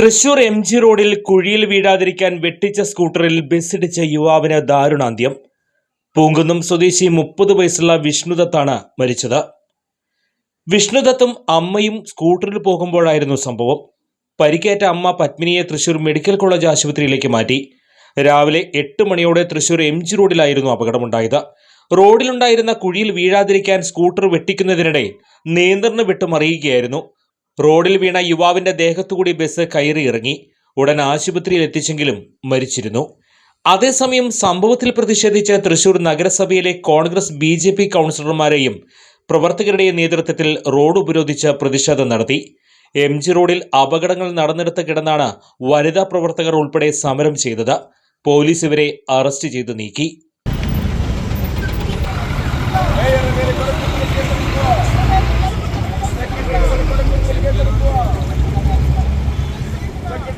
Thrissur M G റോഡിൽ കുഴിയിൽ വീഴാതിരിക്കാൻ വെട്ടിച്ച സ്കൂട്ടറിൽ ബസ്സിടിച്ച യുവാവിന് ദാരുണാന്ത്യം. പൂങ്കുന്നം സ്വദേശി മുപ്പത് വയസ്സുള്ള വിഷ്ണുദത്താണ് മരിച്ചത്. വിഷ്ണുദത്തും അമ്മയും സ്കൂട്ടറിൽ പോകുമ്പോഴായിരുന്നു സംഭവം. പരിക്കേറ്റ അമ്മ പത്മിനിയെ തൃശൂർ മെഡിക്കൽ കോളേജ് ആശുപത്രിയിലേക്ക് മാറ്റി. രാവിലെ എട്ട് മണിയോടെ തൃശൂർ എം ജി റോഡിലായിരുന്നു അപകടമുണ്ടായത്. റോഡിലുണ്ടായിരുന്ന കുഴിയിൽ വീഴാതിരിക്കാൻ സ്കൂട്ടർ വെട്ടിക്കുന്നതിനിടെ നിയന്ത്രണം വിട്ട് മറിയുകയായിരുന്നു റോഡിൽ വീണ യുവാവിന്റെ ദേഹത്തുകൂടി ബസ് കയറി ഇറങ്ങി ഉടൻ ആശുപത്രിയിൽ എത്തിച്ചെങ്കിലും മരിച്ചിരുന്നു. അതേസമയം സംഭവത്തിൽ പ്രതിഷേധിച്ച് തൃശൂർ നഗരസഭയിലെ കോൺഗ്രസ് ബി ജെ പി കൗൺസിലർമാരെയും പ്രവർത്തകരുടെ നേതൃത്വത്തിൽ റോഡ് ഉപരോധിച്ച് പ്രതിഷേധം നടത്തി. എം ജി റോഡിൽ അപകടങ്ങൾ നടന്നെടുത്ത് കിടന്നാണ് വനിതാ പ്രവർത്തകർ ഉൾപ്പെടെ സമരം ചെയ്തത്. പോലീസ് ഇവരെ അറസ്റ്റ് ചെയ്ത് നീക്കി.